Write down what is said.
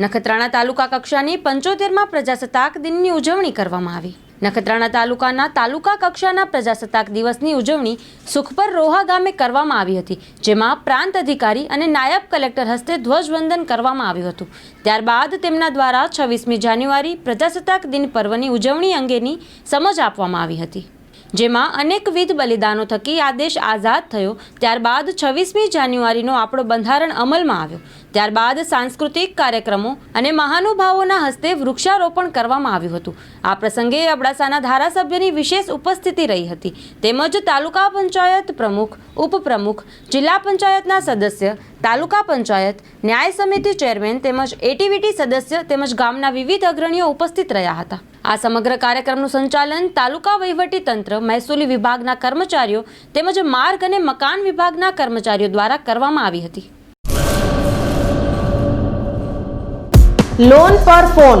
નખત્રાણા તાલુકા કક્ષાની પંચોતેરમાં પ્રજાસત્તાક દિનની ઉજવણી કરવામાં આવી. નખત્રાણા તાલુકાના તાલુકા કક્ષાના પ્રજાસત્તાક દિવસની ઉજવણી સુખપર રોહા ગામે કરવામાં આવી હતી, જેમાં પ્રાંત અધિકારી અને નાયબ કલેક્ટર હસ્તે ધ્વજવંદન કરવામાં આવ્યું હતું. ત્યારબાદ તેમના દ્વારા છવ્વીસમી જાન્યુઆરી પ્રજાસત્તાક દિન પર્વની ઉજવણી અંગેની સમજ આપવામાં આવી હતી. જેમાં અનેકવિધ બલિદાનો થકી આ દેશ આઝાદ થયો. ત્યારબાદ છવ્વીસમી જાન્યુઆરીનો આપણો બંધારણ અમલમાં આવ્યો. ત્યારબાદ સાંસ્કૃતિક કાર્યક્રમો અને મહાનુભાવોના હસ્તે વૃક્ષારોપણ કરવામાં આવ્યું હતું. આ પ્રસંગે અબડાસાના ધારાસભ્યની વિશેષ ઉપસ્થિતિ રહી હતી. તેમજ તાલુકા પંચાયત પ્રમુખ, ઉપપ્રમુખ, જિલ્લા પંચાયતના સદસ્ય, તાલુકા પંચાયત, ન્યાય સમિતિ ચેરમેન તેમજ એટીવીટી સદસ્ય તેમજ ગામના વિવિધ અગ્રણીઓ ઉપસ્થિત રહ્યા હતા. આ સમગ્ર કાર્યક્રમનું સંચાલન તાલુકા વહીવટી તંત્ર, મહેસૂલી વિભાગના કર્મચારીઓ તેમજ માર્ગ અને મકાન વિભાગના કર્મચારીઓ દ્વારા કરવામાં આવી હતી. લોન પર ફોન